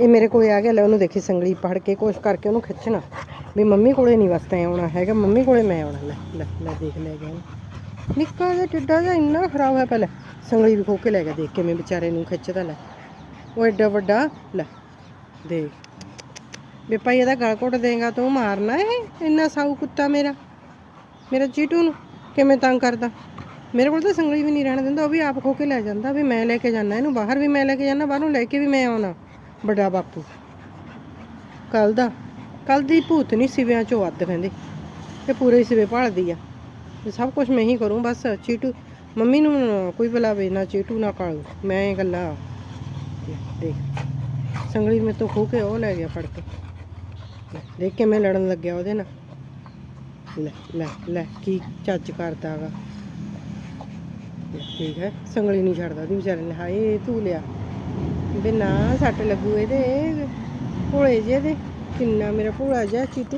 ਇਹ ਮੇਰੇ ਕੋਲੇ ਆ ਗਿਆ, ਲੈ ਉਹਨੂੰ ਦੇਖੀ ਸੰਗਲੀ ਪੜ ਕੇ ਕੋਸ਼ ਕਰਕੇ ਉਹਨੂੰ ਖਿੱਚਣਾ। ਵੀ ਮੰਮੀ ਕੋਲੇ ਨਹੀਂ ਵਸਤੇ ਆਉਣਾ ਹੈਗਾ, ਮੰਮੀ ਕੋਲੇ ਮੈਂ ਆਉਣਾ, ਲੈ ਲੈ ਲੈ ਦੇਖ ਲੈ ਗਿਆ ਨਿੱਕਾ ਜਿਹਾ ਟਿੱਡਾ ਜਿਹਾ ਇੰਨਾ ਖਰਾਬ ਹੈ ਪਹਿਲੇ ਸੰਗਲੀ ਵੀ ਖੋ ਕੇ ਲੈ ਗਿਆ, ਦੇਖ ਕੇ ਮੈਂ ਵਿਚਾਰੇ ਨੂੰ ਖਿੱਚਦਾ, ਲੈ। ਉਹ ਐਡਾ ਵੱਡਾ, ਲੈ, ਦੇਖ। ਵੀ ਭਾਈ ਇਹਦਾ ਗਲ ਘੁੱਟ ਦੇਗਾ ਤੂੰ ਮਾਰਨਾ ਇਹ, ਇੰਨਾ ਸਾਊ ਕੁੱਤਾ ਮੇਰਾ ਮੇਰਾ ਚੀਟੂ ਨੂੰ, ਕਿਵੇਂ ਤੰਗ ਕਰਦਾ। ਮੇਰੇ ਕੋਲ ਤਾਂ ਸੰਗਲੀ ਵੀ ਨਹੀਂ ਰਹਿਣ ਦਿੰਦਾ, ਉਹ ਵੀ ਆਪ ਖੋ ਕੇ ਲੈ ਜਾਂਦਾ, ਵੀ ਮੈਂ ਲੈ ਕੇ ਜਾਣਾ ਇਹਨੂੰ ਬਾਹਰ ਵੀ ਮੈਂ ਲੈ ਕੇ ਜਾਣਾ ਬਾਹਰੋਂ ਲੈ ਕੇ ਵੀ ਮੈਂ ਆਉਣਾ। ਵੱਡਾ ਬਾਪੂ। ਕੱਲ ਦਾ ਕੱਲ ਦੀ ਭੂਤ ਨਹੀਂ ਸਿਵਿਆਂ ਚੋਂ ਅੱਧ ਕਹਿੰਦੇ ਇਹ ਪੂਰੇ ਹੀ ਸਿਵੇ ਭਾਲਦੀ ਆ। ਸਭ ਕੁਝ ਮੈਂ ਹੀ ਕਰੂੰ, ਬਸ ਚੀਟੂ, ਮੰਮੀ ਨੂੰ ਕੋਈ ਬੁਲਾਵੇ, ਨਾ ਚੀਟੂ, ਨਾ ਕਾਲੂ। ਮੈਂ ਇਹ ਗੱਲਾਂ ਦੇਖ। ਸੰਗਲੀ ਮੇਰੇ ਤੋਂ ਖੋ ਕੇ ਉਹ ਲੈ ਗਿਆ ਫੜ ਕੇ। ਦੇਖ ਕੇ ਮੈਂ ਲੜਨ ਲੱਗਿਆ ਉਹਦੇ ਨਾਲ। ਲੈ ਲੈ ਲੈ, ਕੀ ਚੱਜ ਕਰਦਾ ਵਾ ਠੀਕ ਹੈ, ਸੰਗਲੀ ਨਹੀਂ ਛੱਡਦਾ, ਉਹਦੀ ਵਿਚਾਰੇ ਨੇ, ਹਾਏ, ਤੂੰ ਲਿਆ। ਵੀ ਨਾ ਸੱਟ ਲੱਗੂ ਇਹਦੇ। ਭੋਲੇ ਜਿਹੇ ਦੇ। ਕਿੰਨਾ ਮੇਰਾ ਭੋਲਾ ਜਿਹਾ ਚੀਟੂ